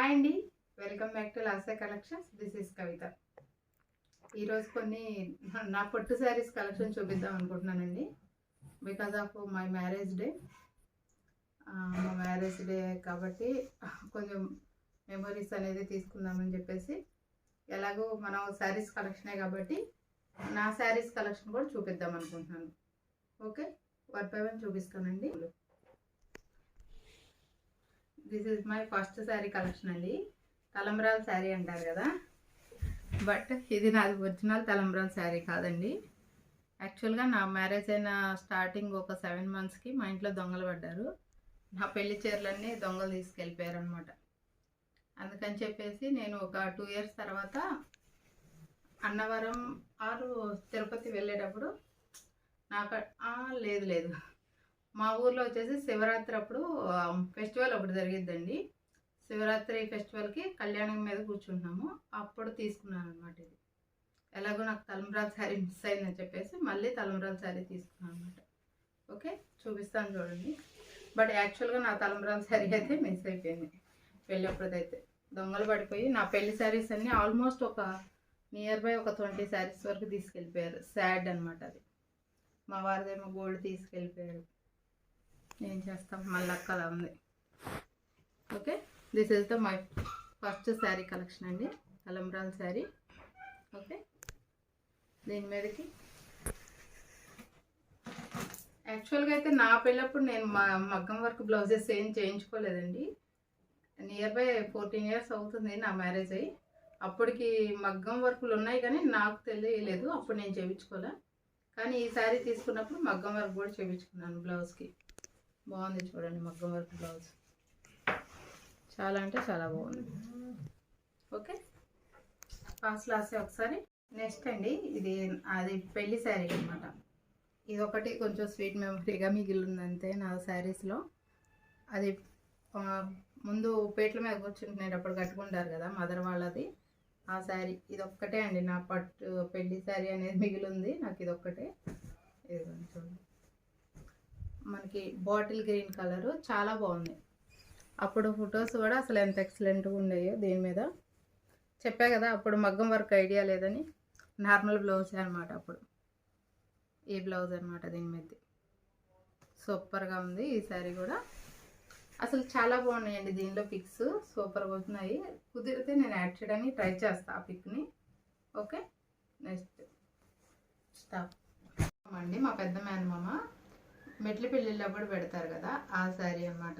Hi అండి. Welcome back to లాసే collections this is Kavitha ఈరోజు కొన్ని నా పట్టు శారీస్ కలెక్షన్ చూపిద్దాం అనుకుంటున్నానండి. Because of my marriage day మా మ్యారేజ్ డే కాబట్టి కొంచెం మెమొరీస్ అనేది తీసుకుందామని చెప్పేసి ఎలాగో మనం శారీస్ కలెక్షనే కాబట్టి నా శారీస్ కలెక్షన్ కూడా చూపిద్దాం అనుకుంటున్నాను. ఓకే వన్ బై వన్ చూపిస్తానండి. This is my first sari collection అండి. తలంబ్రాల శారీ అంటారు కదా. బట్ ఇది నాది ఒరిజినల్ తలంబ్రాల శారీ కాదండి. యాక్చువల్గా నా మ్యారేజ్ అయిన స్టార్టింగ్ ఒక సెవెన్ మంత్స్కి మా ఇంట్లో దొంగలు పడ్డారు. నా పెళ్ళి చీరలన్నీ దొంగలు తీసుకెళ్ళిపోయారు అనమాట అందుకని చెప్పేసి నేను ఒక టూ ఇయర్స్ తర్వాత అన్నవరం ఆరు తిరుపతి వెళ్ళేటప్పుడు నాకు లేదు లేదు. మా ఊర్లో వచ్చేసి శివరాత్రి అప్పుడు ఫెస్టివల్ ఒకటి జరిగిద్దండి. శివరాత్రి ఫెస్టివల్కి కళ్యాణం మీద కూర్చుంటున్నాము అప్పుడు తీసుకున్నాను అనమాట ఇది. ఎలాగో నాకు తలంబ్రాల శారీ మిస్ అయిందని చెప్పేసి మళ్ళీ తలంబ్రాల శారీ తీసుకున్నాను అనమాట ఓకే? చూపిస్తాను చూడండి. బట్ యాక్చువల్గా నా తలంబ్రాల శారీ అయితే మిస్ అయిపోయింది. పెళ్ళప్పుడైతే. దొంగలు పడిపోయి నా పెళ్ళి శారీస్ అన్నీ ఆల్మోస్ట్ ఒక నియర్ బై ఒక ట్వంటీ శారీస్ వరకు తీసుకెళ్ళిపోయారు. శాడ్ అనమాట అది. మా వారిదేమో గోల్డ్ తీసుకెళ్ళిపోయారు. ఏం చేస్తాం మళ్ళీ అక్కలా ఉంది. Okay? This is the my first sari collection అండి. అలంబ్రాల్ శారీ ఓకే? దీని మీదకి. యాక్చువల్గా అయితే నా పెళ్ళప్పుడు నేను మా మగ్గం వర్క్ బ్లౌజెస్ ఏం చేయించుకోలేదండి. నియర్ బై ఫోర్టీన్ ఇయర్స్ అవుతుంది నా మ్యారేజ్ అయ్యి. అప్పటికి మగ్గం వర్కులు ఉన్నాయి కానీ నాకు తెలియలేదు. అప్పుడు నేను చేయించుకోలే. కానీ ఈ శారీ తీసుకున్నప్పుడు మగ్గం వర్క్ కూడా చేయించుకున్నాను బ్లౌజ్కి. బాగుంది చూడండి మగ్గం వర్క్ బ్లౌజ్. చాలా అంటే చాలా బాగుంది. ఓకే? ఫాస్ట్ లాస్ట్ ఒకసారి. నెక్స్ట్ అండి ఇది అది పెళ్ళి శారీ అనమాట ఇది ఒకటి కొంచెం స్వీట్ మెమరీగా మిగిలింది అంతే నా శారీస్లో అది ముందు పేట్ల మీద కూర్చుంటునేటప్పుడు కట్టుకుంటారు కదా మదర్ వాళ్ళది. ఆ శారీ ఇది ఒక్కటే అండి. నా పట్టు పెళ్ళి శారీ అనేది మిగిలింది. నాకు ఇది ఒక్కటే ఇది చూడండి. మనకి బాటిల్ గ్రీన్ కలరు చాలా బాగుంది. అప్పుడు ఫొటోస్ కూడా అసలు ఎంత ఎక్సలెంట్గా ఉండేయో దీని మీద. చెప్పా కదా అప్పుడు మగ్గం వర్క్ ఐడియా లేదని. నార్మల్ బ్లౌజ్ అనమాట అప్పుడు. ఈ బ్లౌజ్ అనమాట దీని మీద సూపర్గా ఉంది ఈ శారీ కూడా. అసలు చాలా బాగున్నాయండి దీనిలో పిక్స్. సూపర్గా వస్తున్నాయి. కుదిరితే నేను యాడ్ చేయడానికి ట్రై చేస్తాను ఆ పిక్ని ఓకే నెక్స్ట్ స్టాప్ అండి మా పెద్ద మేనమామ మెట్ల పెళ్ళిళ్ళప్పుడు పెడతారు కదా ఆ శారీ అన్నమాట.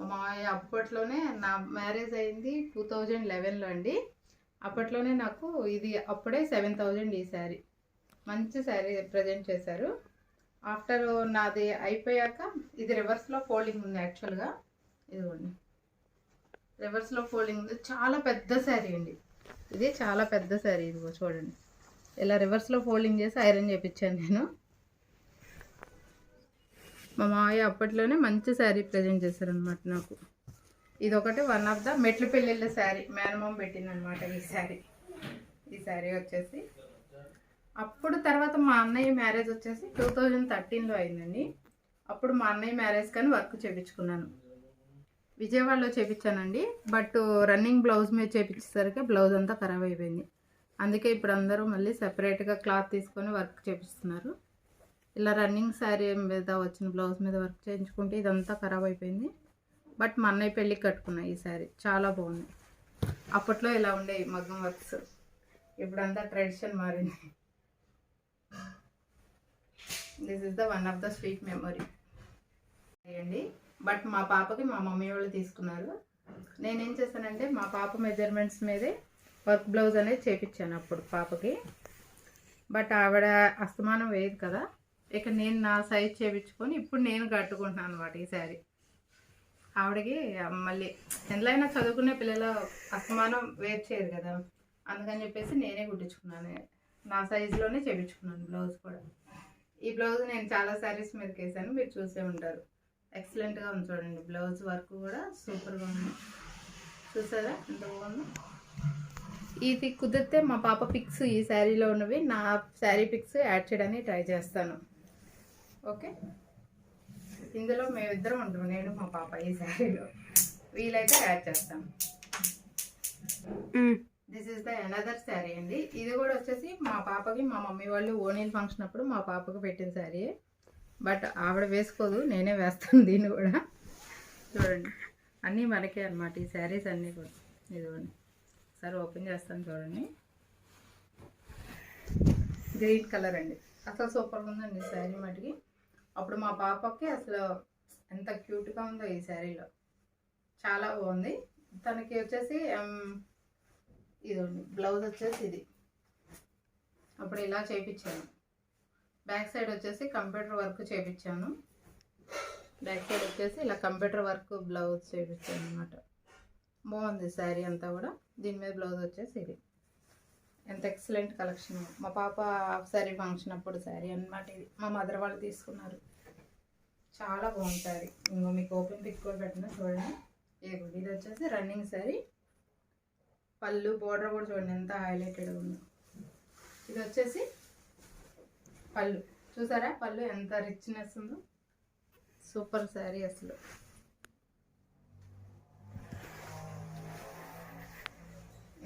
మా మామయ్య అప్పట్లోనే నా మ్యారేజ్ అయింది టూ థౌజండ్ లెవెన్లో అండి. అప్పట్లోనే నాకు ఇది అప్పుడే సెవెన్ థౌజండ్ ఈ శారీ. మంచి శారీ ప్రజెంట్ చేశారు. ఆఫ్టర్ నాది అయిపోయాక ఇది రివర్స్లో ఫోల్డింగ్ ఉంది యాక్చువల్గా. ఇదిగోండి. రివర్స్లో ఫోల్డింగ్ ఉంది. చాలా పెద్ద శారీ అండి. ఇది చాలా పెద్ద శారీ ఇదిగో చూడండి. ఇలా రివర్స్లో ఫోల్డింగ్ చేసి ఐరన్ చేయించాను నేను. మా మావయ్య అప్పట్లోనే మంచి శారీ ప్రజెంట్ చేశారనమాట నాకు. ఇది ఒకటి వన్ ఆఫ్ ద మెట్లు పెళ్ళిళ్ళ శారీ మేనమామ పెట్టిందనమాట ఈ శారీ. ఈ శారీ వచ్చేసి అప్పుడు తర్వాత మా అన్నయ్య మ్యారేజ్ వచ్చేసి టూ థౌజండ్ థర్టీన్లో అయిందండి. అప్పుడు మా అన్నయ్య మ్యారేజ్ కానీ వర్క్ చేయించుకున్నాను విజయవాడలో చేయించానండి బట్ రన్నింగ్ బ్లౌజ్ మీద చేయించేసరికి బ్లౌజ్ అంతా ఖరాబ్ అయిపోయింది. అందుకే ఇప్పుడు అందరూ మళ్ళీ సెపరేట్గా క్లాత్ తీసుకొని వర్క్ చేపిస్తున్నారు. ఇలా రన్నింగ్ శారీ మీద వచ్చిన బ్లౌజ్ మీద వర్క్ చేయించుకుంటే ఇదంతా ఖరాబ్ అయిపోయింది. బట్ మా అన్నయ్య పెళ్ళికి కట్టుకున్నా ఈ శారీ. చాలా బాగుంది అప్పట్లో ఇలా ఉండేవి మగ్గం వర్క్స్. ఇప్పుడంతా ట్రెడిషన్ మారింది. This is the one of the sweet memory అండి. బట్ మా పాపకి మా మమ్మీ వాళ్ళు తీసుకున్నారు. నేనేం చేశానంటే మా పాప మెజర్మెంట్స్ మీదే వర్క్ బ్లౌజ్ అనేది చేపించాను అప్పుడు పాపకి. బట్ ఆవిడ అస్తమానం వేయదు కదా. ఇక నేను నా సైజ్ చేపించుకొని ఇప్పుడు నేను కట్టుకుంటున్నాను అనమాట ఈ శారీ. ఆవిడకి మళ్ళీ ఎందులో చదువుకునే పిల్లలు అసమానం వేర్ చేయరు కదా. అందుకని చెప్పేసి నేనే కుట్టించుకున్నాను. నా సైజులోనే చేపించుకున్నాను బ్లౌజ్ కూడా. ఈ బ్లౌజ్ నేను చాలా శారీస్ మీదకి వేసాను మీరు చూసే ఉంటారు. ఎక్సలెంట్గా ఉంది చూడండి బ్లౌజ్ వర్క్ కూడా సూపర్గా ఉంది. చూసారా? ఎంత బాగుందో. ఇది కుదిరితే మా పాప పిక్స్ ఈ శారీలో ఉన్నవి నా శారీ పిక్స్ యాడ్ చేయడానికి ట్రై చేస్తాను. ఓకే? ఇందులో మేమిద్దరం ఉంటాం. నేను మా పాప ఈ శారీలో. వీలైతే యాడ్ చేస్తాను this is the another sari అండి. ఇది కూడా వచ్చేసి మా పాపకి మా మమ్మీ వాళ్ళు ఓనీల్ ఫంక్షన్ అప్పుడు మా పాపకి పెట్టిన శారీ బట్ ఆవిడ వేసుకోదు నేనే వేస్తాను దీన్ని కూడా. చూడండి. అన్నీ మనకే అన్నమాట ఈ శారీస్ అన్నీ కూడా. ఇదిగోండి. సరే ఓపెన్ చేస్తాను చూడండి. గ్రీన్ కలర్ అండి. అసలు సూపర్గా ఉందండి ఈ శారీ మటుకి. అప్పుడు మా పాపకి అసలు ఎంత క్యూట్గా ఉందో ఈ శారీలో. చాలా బాగుంది. తనకి వచ్చేసి ఇది బ్లౌజ్ వచ్చేసి ఇది. అప్పుడు ఇలా చేయించాను బ్యాక్ సైడ్ వచ్చేసి కంప్యూటర్ వర్క్ చేయించాను బ్యాక్ సైడ్ వచ్చేసి ఇలా కంప్యూటర్ వర్క్ బ్లౌజ్ చేయించాను అనమాట బాగుంది శారీ అంతా కూడా. దీని మీద బ్లౌజ్ వచ్చేసి ఇది. ఎంత ఎక్సలెంట్ కలెక్షన్ మా పాప హాఫ్ శారీ ఫంక్షన్ అప్పుడు శారీ అన్నమాట ఇది. మా మదర్ వాళ్ళు తీసుకున్నారు. చాలా బాగుంటుంది ఇంకో మీకు ఓపెన్ పిక్ కూడా పెట్టిన చూడండి. ఇదిగోండి ఇది వచ్చేసి రన్నింగ్ శారీ పళ్ళు బోర్డర్ కూడా చూడండి ఎంత హైలైటెడ్ ఉందో. ఇది వచ్చేసి పళ్ళు. చూసారా? పళ్ళు ఎంత రిచ్నెస్ ఉందో. సూపర్ శారీ అసలు.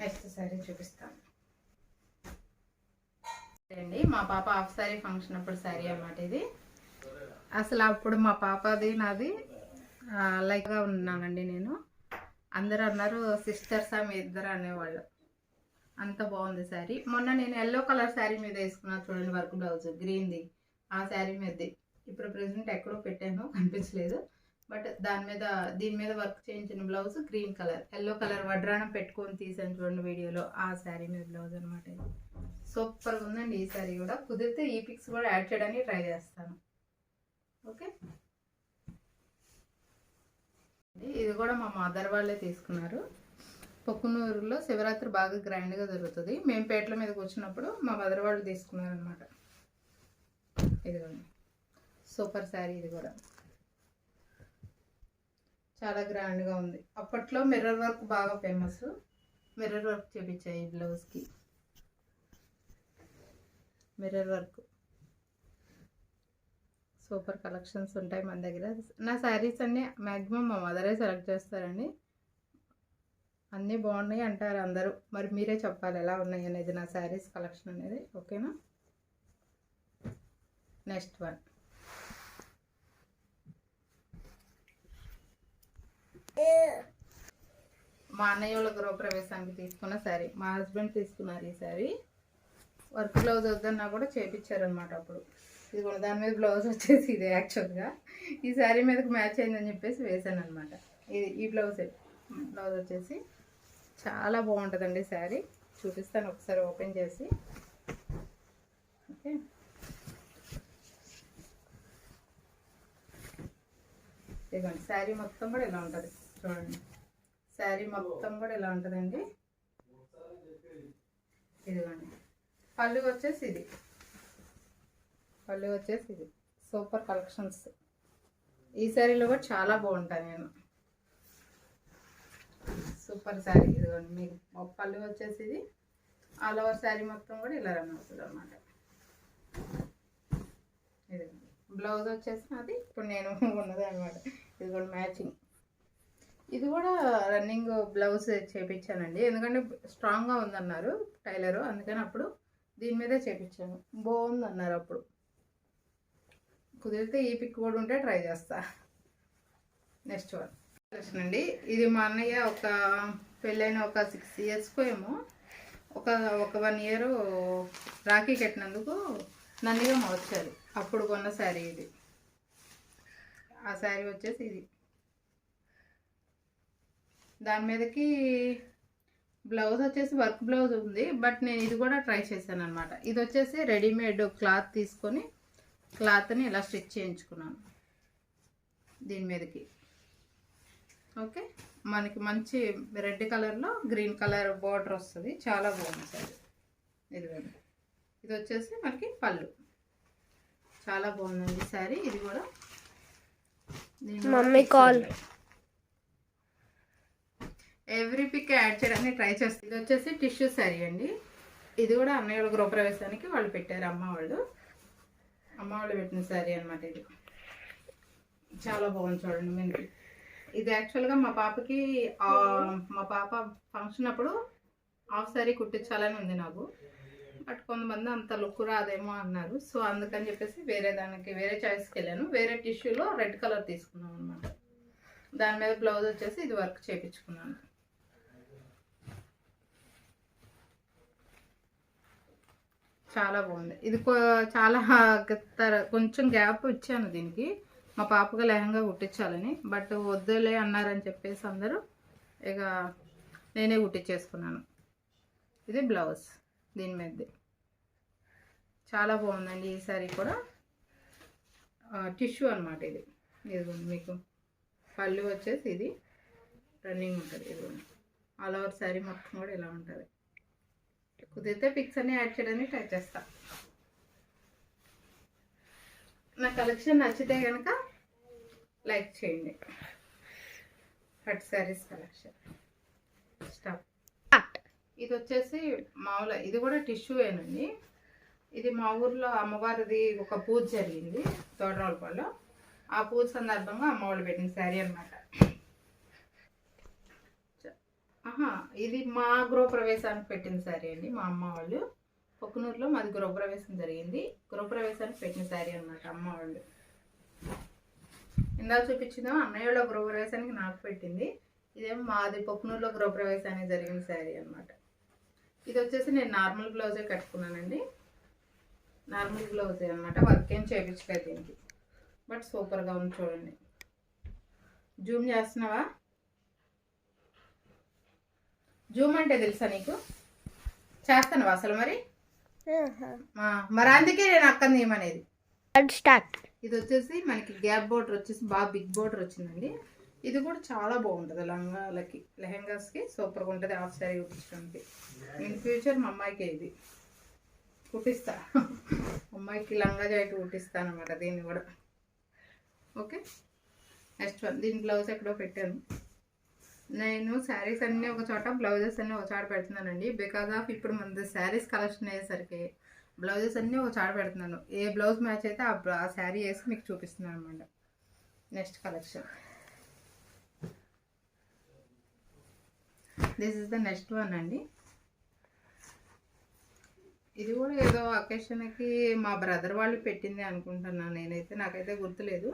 నెక్స్ట్ శారీ చూపిస్తాను. అండి మా పాప హాఫ్ శారీ ఫంక్షన్ అప్పుడు శారీ అన్నమాట ఇది. అసలు అప్పుడు మా పాపది నాది లైక్గా ఉన్నానండి నేను. అందరూ అన్నారు సిస్టర్స్ మీ ఇద్దరు అనేవాళ్ళు. అంత బాగుంది శారీ మొన్న నేను ఎల్లో కలర్ శారీ మీద వేసుకున్నా చూడండి వర్క్ బ్లౌజ్ గ్రీన్ది. ఆ శారీ మీదది. ఇప్పుడు ప్రెసెంట్ ఎక్కడో పెట్టాను కనిపించలేదు. బట్ దాని మీద దీని మీద వర్క్ చేయించిన blouse green colour. Yellow colour వడ్రాణం పెట్టుకొని తీసాను చూడండి వీడియోలో. ఆ శారీ మీద బ్లౌజ్ అనమాట ఇది. సూపర్గా ఉందండి ఈ సారీ కూడా. కుదిరితే ఈ పిక్స్ కూడా యాడ్ చేయడానికి ట్రై చేస్తాను. ఓకే? ఇది కూడా మా మదర్ వాళ్ళే తీసుకున్నారు. పొక్కునూరులో శివరాత్రి బాగా గ్రాండ్గా జరుగుతుంది. మేము పేట్ల మీదకి వచ్చినప్పుడు మా మదర్ వాళ్ళు తీసుకున్నారు అనమాట ఇదిగోండి. సూపర్ శారీ ఇది కూడా. చాలా గ్రాండ్గా ఉంది. అప్పట్లో మిర్రర్ వర్క్ బాగా ఫేమస్. మిర్రర్ వర్క్ చేపించాయి ఈ బ్లౌజ్కి. Mirror work. సూపర్ కలెక్షన్స్ ఉంటాయి మన దగ్గర. నా శారీస్ అన్నీ మ్యాక్సిమం మా మదరే సెలెక్ట్ చేస్తారండి. అన్నీ బాగున్నాయి అంటారు అందరూ. మరి మీరే చెప్పాలి ఎలా ఉన్నాయి అనేది నా శారీస్ కలెక్షన్ అనేది. ఓకేనా? Next one. మా అన్నయ్య వాళ్ళ గృహప్రవేశానికి తీసుకున్న శారీ. మా హస్బెండ్ తీసుకున్నారు ఈ శారీ. వర్క్ బ్లౌజ్ వద్దన్నా కూడా చేపించారనమాట అప్పుడు. ఇది కూడా దాని మీద బ్లౌజ్ వచ్చేసి ఇది యాక్చువల్గా ఈ శారీ మీదకి మ్యాచ్ అయిందని చెప్పేసి వేసాను అనమాట ఇది ఈ బ్లౌజ్. బ్లౌజ్ వచ్చేసి చాలా బాగుంటుందండి శారీ చూపిస్తాను ఒకసారి ఓపెన్ చేసి. ఓకే. ఇదిగోండి శారీ మొత్తం కూడా ఇలా ఉంటుంది. చూడండి. శారీ మొత్తం కూడా ఇలా ఉంటుందండి. ఇదిగోండి. పళ్ళు వచ్చేసి ఇది పళ్ళు వచ్చేసి ఇది సూపర్ కలెక్షన్స్. ఈ శారీలో కూడా చాలా బాగుంటాయి నేను. సూపర్ శారీ ఇదిగోండి మీకు ఒక పళ్ళు వచ్చేసి ఇది ఆల్ ఓవర్ శారీ మొత్తం కూడా ఇలా రన్ అవుతుంది అనమాట ఇది బ్లౌజ్ వచ్చేసి అది ఇప్పుడు నేను ఉన్నది అనమాట ఇది కూడా మ్యాచింగ్. ఇది కూడా రన్నింగ్ బ్లౌజ్ చేపించానండి. ఎందుకంటే స్ట్రాంగ్గా ఉందన్నారు టైలరు. అందుకని అప్పుడు దీని మీదే చేపించాను. బాగుంది అన్నారు అప్పుడు. కుదిరితే ఈ పిక్ కూడా ఉంటే ట్రై చేస్తా. Next one. కలెక్షన్ అండి. ఇది మా అన్నయ్య ఒక పెళ్ళైన ఒక సిక్స్ ఇయర్స్కు ఏమో ఒక ఒక వన్ ఇయర్ రాఖీ కట్టినందుకు నందిగా వచ్చారు. అప్పుడు కొన్న శారీ ఇది. ఆ శారీ వచ్చేసి ఇది. దాని మీదకి బ్లౌజ్ వచ్చేసి వర్క్ బ్లౌజ్ ఉంది బట్ నేను ఇది కూడా ట్రై చేశాను అనమాట ఇది వచ్చేసి రెడీమేడ్ క్లాత్ తీసుకొని క్లాత్ని ఇలా స్టిచ్ చేయించుకున్నాను దీని మీదకి. ఓకే? మనకి మంచి రెడ్ కలర్లో గ్రీన్ కలర్ బార్డర్ వస్తుంది. చాలా బాగుంది సార్. ఇది ఇది వచ్చేసి మనకి పళ్ళు. చాలా బాగుందండి శారీ ఇది కూడా mummy call. Every pic add చేయడానికి ట్రై చేస్తుంది ఇది వచ్చేసి టిష్యూ శారీ అండి. ఇది కూడా అన్నయ్య వాళ్ళ గృహప్రవేశానికి వాళ్ళు పెట్టారు అమ్మ వాళ్ళు. అమ్మ వాళ్ళు పెట్టిన శారీ అనమాట ఇది. చాలా బాగుంది చూడండి మీకు ఇది యాక్చువల్గా మా పాపకి మా పాప ఫంక్షన్ అప్పుడు హాఫ్ సారీ కుట్టించాలని ఉంది నాకు. బట్ కొంతమంది అంత లుక్ రాదేమో అన్నారు. సో అందుకని చెప్పేసి వేరే దానికి వేరే చాయిస్కి వెళ్ళాను. వేరే టిష్యూలో రెడ్ కలర్ తీసుకున్నాను అనమాట దాని మీద బ్లౌజ్ వచ్చేసి ఇది వర్క్ చేయించుకున్నాను. చాలా బాగుంది. ఇది చాలా కొంచెం గ్యాప్ ఇచ్చాను దీనికి. మా పాపగా లెహంగా కుట్టించాలని. బట్ వద్దులే అన్నారని చెప్పేసి అందరూ ఇక నేనే కుట్టించేసుకున్నాను. ఇది బ్లౌజ్ దీని మీద చాలా బాగుందండి ఈ సారీ కూడా. టిష్యూ అనమాట ఇది. ఇదిగోండి మీకు. పళ్ళు వచ్చేసి ఇది రన్నింగ్ ఉంటుంది. ఇదిగోండి. ఆల్ ఓవర్ శారీ మొత్తం కూడా ఇలా ఉంటుంది. కుదిరితే పిక్స్ అన్ని యాడ్ చేయడానికి ట్రై చేస్తా. నా కలెక్షన్ నచ్చితే కనుక లైక్ చేయండి. హట్ శారీస్ కలెక్షన్ స్టాప్ ఇది వచ్చేసి మామూలు ఇది కూడా టిష్యూయేనండి ఇది మా ఊర్లో అమ్మవారిది ఒక పూజ జరిగింది తోటరావులపాడులో ఆ పూజ సందర్భంగా అమ్మవాళ్ళు పెట్టిన శారీ అనమాట ఇది మా గృహప్రవేశానికి పెట్టిన శారీ అండి. మా అమ్మ వాళ్ళు పొక్కునూరులో మాది గృహప్రవేశం జరిగింది. గృహప్రవేశానికి పెట్టిన శారీ అనమాట అమ్మ వాళ్ళు. ఇందాక చూపించిందో అన్నయ్య వాళ్ళ గృహప్రవేశానికి నాకు పెట్టింది. ఇదేమో మాది పొక్కునూరులో గృహప్రవేశానికి జరిగిన శారీ అనమాట ఇది వచ్చేసి నేను నార్మల్ బ్లౌజే కట్టుకున్నానండి. నార్మల్ బ్లౌజే అనమాట వర్క్ ఏం చేయించలేదు దీనికి. బట్ సూపర్గా ఉంది చూడండి. జూమ్ చేస్తున్నావా? జూమ్ అంటే తెలుసా నీకు? చేస్తాను అసలు మరి? మరి అందుకే నేను అక్కని ఏమనేది స్టార్ట్ ఇది వచ్చేసి మనకి గ్యాప్ బోర్డర్ వచ్చేసి బాగా బిగ్ బోర్డర్ వచ్చిందండి. ఇది కూడా చాలా బాగుంటుంది లంగాలకి లెహెంగాస్కి సూపర్గా ఉంటుంది. హాఫ్ శారీ కుట్టించడానికి. ఇన్ ఫ్యూచర్ మా అమ్మాయికి ఇది. కుట్టిస్తా. అమ్మాయికి లంగా జాకెట్ కుట్టిస్తాను అనమాట దీన్ని కూడా. ఓకే? Next one. దీని బ్లౌజ్ ఎక్కడో పెట్టాను. నేను శారీస్ అన్నీ ఒక చోట బ్లౌజెస్ అన్నీ ఒక చోట పెడుతున్నానండి. బికాజ్ ఆఫ్ ఇప్పుడు మనది శారీస్ కలెక్షన్ అయ్యేసరికి బ్లౌజెస్ అన్నీ ఒక చోట పెడుతున్నాను. ఏ బ్లౌజ్ మ్యాచ్ అయితే ఆ ఆ శారీ వేసి మీకు చూపిస్తున్నాను అనమాట next collection this is the next one అండి. ఇది కూడా ఏదో అకేషన్కి మా బ్రదర్ వాళ్ళు పెట్టింది అనుకుంటున్నాను. నేనైతే నాకైతే గుర్తులేదు.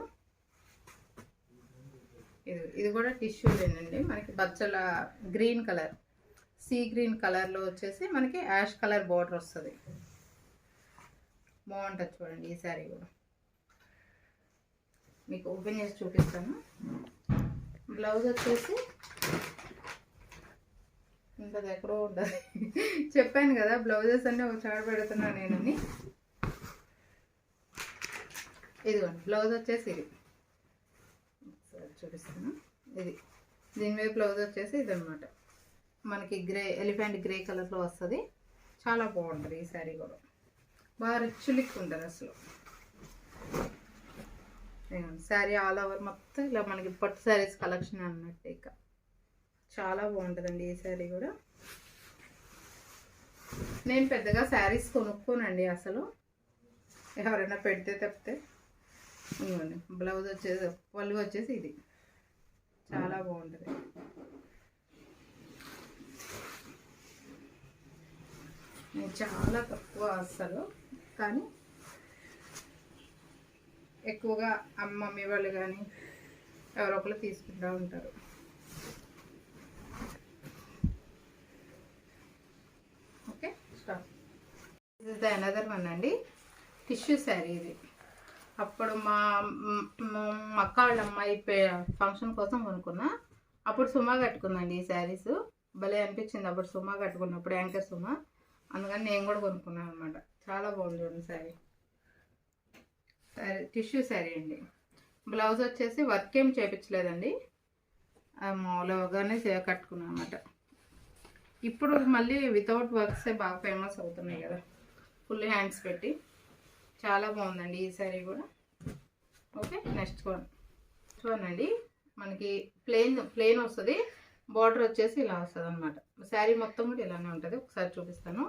ఇది ఇది కూడా టిష్యూలేనండి. మనకి బచ్చల గ్రీన్ కలర్. సీ గ్రీన్ కలర్లో వచ్చేసి మనకి యాష్ కలర్ బార్డర్ వస్తుంది. బాగుంటుంది చూడండి ఈ శారీ కూడా. మీకు ఓపెన్ చేసి చూపిస్తాను. బ్లౌజ్ వచ్చేసి ఇంకా ఎక్కడో ఉంటుంది. చెప్పాను కదా బ్లౌజెస్ అన్నీ ఒక చాడ పెడుతున్నాను నేనని. ఇదిగోండి బ్లౌజ్ వచ్చేసి ఇది. చూపిస్తాను. ఇది దీనివే బ్లౌజ్ వచ్చేసి ఇది మనకి గ్రే ఎలిఫెంట్ గ్రే కలర్లో వస్తుంది. చాలా బాగుంటుంది ఈ శారీ కూడా. బాగా రిచ్ లుక్ ఉంటుంది అసలు. శారీ ఆల్ ఓవర్ మొత్తం ఇలా మనకి పట్టు శారీస్ కలెక్షన్ అన్నట్టు ఇక. చాలా బాగుంటుందండి ఈ శారీ కూడా. నేను పెద్దగా శారీస్ కొనుక్కోనండి అసలు. ఎవరైనా పెడితే తప్పితే. బ్లౌజ్ వచ్చేసి పళ్ళు వచ్చేసి ఇది. చాలా బాగుంటుంది. నేను చాలా తక్కువ అసలు కానీ ఎక్కువగా అమ్మ వాళ్ళు కానీ ఎవరో ఒకరు తీసుకుంటూ ఉంటారు. Okay stop. ఇది ఇస్ ద అనదర్ వన్ అండి. టిష్యూ శారీ ఇది. అప్పుడు మా మా అక్క వాళ్ళ అమ్మాయి ఫంక్షన్ కోసం కొనుక్కున్నా. అప్పుడు సుమా కట్టుకుందండి ఈ శారీస్. భలే అనిపించింది అప్పుడు సుమా కట్టుకున్నప్పుడు యాంకర్ సుమా. అందుకని నేను కూడా కొనుక్కున్నాను అనమాట చాలా బాగుంది శారీ. శారీ టిష్యూ శారీ అండి. బ్లౌజ్ వచ్చేసి వర్క్ ఏం చేపించలేదండి. మామూలుగానే కట్టుకున్నాను అనమాట ఇప్పుడు మళ్ళీ వితౌట్ వర్క్సే బాగా ఫేమస్ అవుతున్నాయి కదా. ఫుల్ హ్యాండ్స్ పెట్టి. చాలా బాగుందండి ఈ శారీ కూడా. ఓకే నెక్స్ట్ వన్ చూడండి మనకి ప్లెయిన్ ప్లెయిన్ వస్తుంది. బార్డర్ వచ్చేసి ఇలా వస్తుంది అనమాట శారీ మొత్తం కూడా ఇలానే ఉంటుంది. ఒకసారి చూపిస్తాను.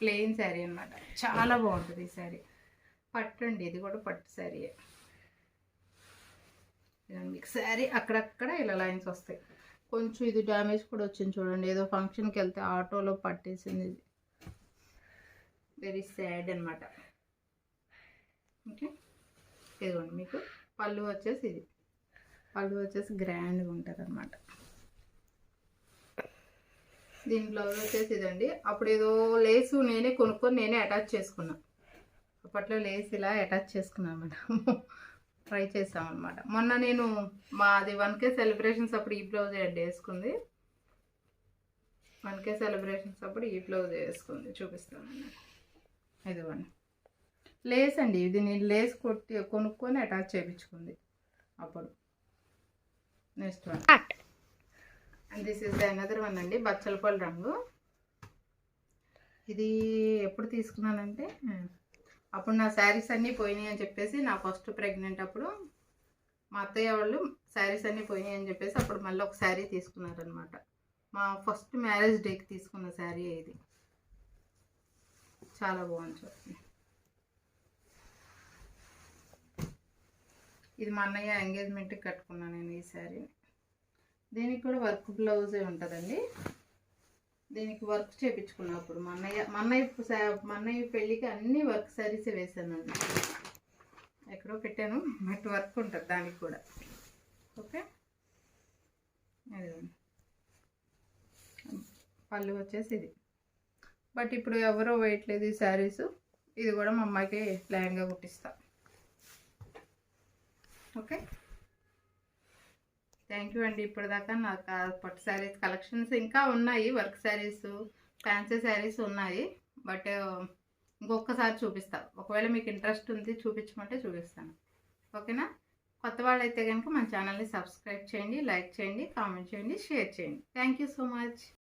ప్లెయిన్ శారీ అనమాట చాలా బాగుంటుంది ఈ శారీ. పట్టు అండి ఇది కూడా పట్టు శారీయే మీకు శారీ అక్కడక్కడ ఇలా లైన్స్ వస్తాయి. కొంచెం ఇది డ్యామేజ్ కూడా వచ్చింది చూడండి. ఏదో ఫంక్షన్కి వెళ్తే ఆటోలో పట్టేసింది. ఇది వెరీ సాడ్ అనమాట ఓకే ఇదిగోండి మీకు. పళ్ళు వచ్చేసి ఇది. పళ్ళు వచ్చేసి గ్రాండ్గా ఉంటుంది అనమాట దీని బ్లౌజ్ వచ్చేసి ఇదండి. అప్పుడు ఏదో లేసు నేనే కొనుక్కొని నేనే అటాచ్ చేసుకున్నా. అప్పట్లో లేస్ ఇలా అటాచ్ చేసుకున్నాను అనమాట ట్రై చేసామన్నమాట మొన్న నేను మాది వన్కే సెలబ్రేషన్స్ అప్పుడు ఈ బ్లౌజ్ యాడ్ వేసుకుంది. వన్కే సెలబ్రేషన్స్ అప్పుడు ఈ బ్లౌజ్ వేసుకుంది. చూపిస్తాను ఇదిగోండి. లేస్ అండి ఇది నేను లేస్ కొట్టి కొనుక్కొని అటాచ్ చేయించుకుంది. అప్పుడు. Next one and this is the another one అండి బచ్చలపల్లి రంగు. ఇది ఎప్పుడు తీసుకున్నానంటే అప్పుడు నా శారీస్ అన్నీ పోయినాయి అని చెప్పేసి నా ఫస్ట్ ప్రెగ్నెంట్ అప్పుడు మా అత్తయ్య వాళ్ళు శారీస్ అన్నీ పోయినాయి అని చెప్పేసి అప్పుడు మళ్ళీ ఒక శారీ తీసుకున్నారనమాట మా ఫస్ట్ మ్యారేజ్ డేకి తీసుకున్న శారీ ఇది. చాలా బాగుంది చూడండి. ఇది మా అన్నయ్య ఎంగేజ్మెంట్కి కట్టుకున్నాను నేను ఈ శారీని దీనికి కూడా వర్క్ బ్లౌజే ఉంటుందండి. దీనికి వర్క్ చేయించుకున్నప్పుడు మా అన్నయ్య మా అన్నయ్య మా అన్నయ్య పెళ్ళికి అన్ని వర్క్ శారీసే వేసానండి. ఎక్కడో పెట్టాను బట్ వర్క్ ఉంటుంది దానికి కూడా. ఓకే? అదే పళ్ళు వచ్చేసి ఇది. బట్ ఇప్పుడు ఎవరో వేయట్లేదు ఈ శారీస్. ఇది కూడా మా అమ్మాయికి లయంగా కుట్టిస్తా. ఓకే? థ్యాంక్ యూ అండి ఇప్పటిదాకా నాకు పట్టు శారీస్ కలెక్షన్స్ ఇంకా ఉన్నాయి వర్క్ శారీస్ ఫ్యాన్సీ శారీస్ ఉన్నాయి. బట్ ఇంకొకసారి చూపిస్తా. ఒకవేళ మీకు ఇంట్రెస్ట్ ఉంది చూపించమంటే చూపిస్తాను. ఓకేనా? కొత్త వాళ్ళు అయితే కనుక మన ఛానల్ని సబ్స్క్రైబ్ చేయండి లైక్ చేయండి కామెంట్ చేయండి షేర్ చేయండి. Thank you so much